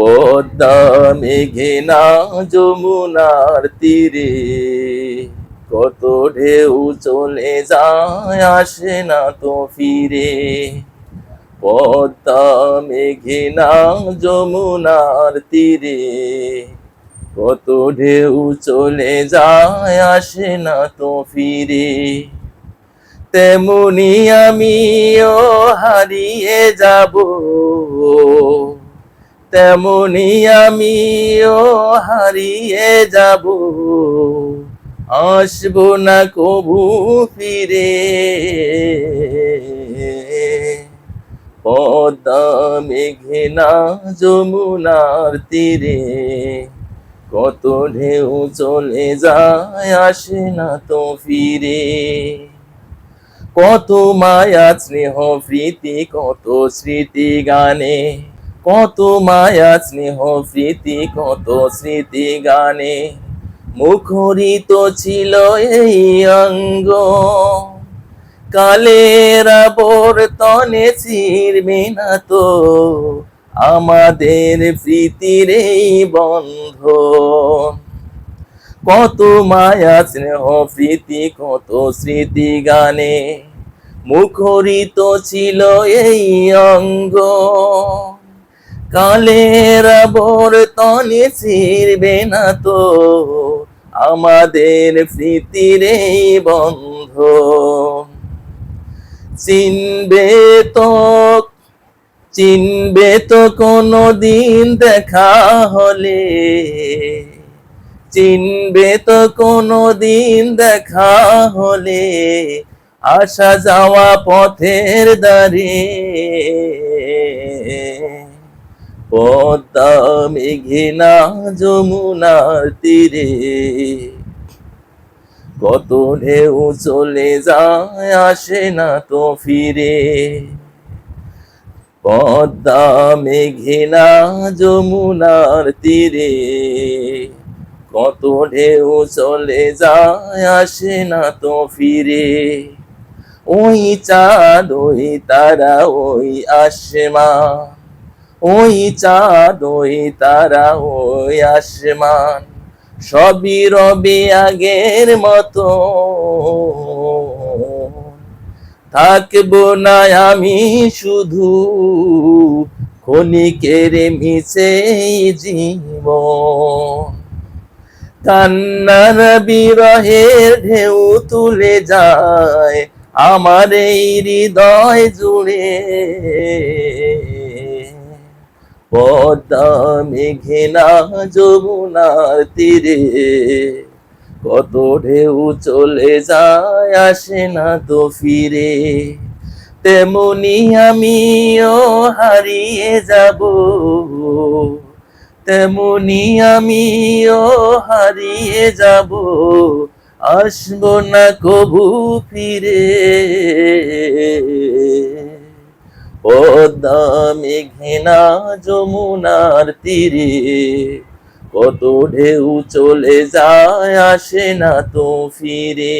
পদ্মা মেঘেনা যমুনার তীরে, কত ঢেউ চলে যায় আসে না তো ফিরে। পদ্মা মেঘেনা যমুনার তীরে, কত ঢেউ চলে যায় আসে না তো ফিরে। তেমনি আমিও হারিয়ে যাব তেমনি আমিও হারিয়ে যাব। আসব না কবু ফিরে। পদ্মা মেঘনা যমুনার তীরে, কত ঢেউ চলে যায় আসে না তো ফিরে। কত মায়া স্নেহ প্রীতি, কত স্মৃতি গানে কত মায়া স্নেহ প্রীতি কত স্মৃতি গানে মুখরিত ছিল এই অঙ্গ। কালের আবর্তনে ছিড়বে না তো আমাদের প্রীতির এই বন্ধ। কত মায়া স্নেহ প্রীতি কত স্মৃতি গানে মুখরিত ছিল এই অঙ্গ। কালের আবর্তনে ছিড়বে না তো। আমাদের প্রীতির বন্ধ চিনবে তো চিনবে তো কোনো দিন দেখা হলে। চিনবে তো কোনো দিন দেখা হলে। আসা যাওয়া পথের দাঁড়ে পদ্মা মেঘনা যমুনার তীরে। কত ঢেউ চলে যায়, আসে না তো ফিরে। পদ্মা মেঘনা যমুনার তীরে। কত ঢেউ চলে যায়, আসে না তো ফিরে। ওই চাঁদ, ওই তারা, ওই আসমান ওই চাঁদ, ওই তারা, ওই আসমান, সবই রবে আগের মতো। থাকব না আমি শুধু ক্ষণিকের মিছে জীবন। কান্নার বিরহের ঢেউ তুলে যায়, আমার এই হৃদয় জুড়ে। পদ্মা মেঘেনা যমুনার তীরে। কত ঢেউ চলে যায়, আসে না তো ফিরে। তেমনি আমিও হারিয়ে যাব। তেমনি আমিও হারিয়ে যাব। আসব না কবু ফিরে। পদ্মা মেঘনা যমুনার তীরে কত ঢেউ চলে যায় আসে না তো ফিরে।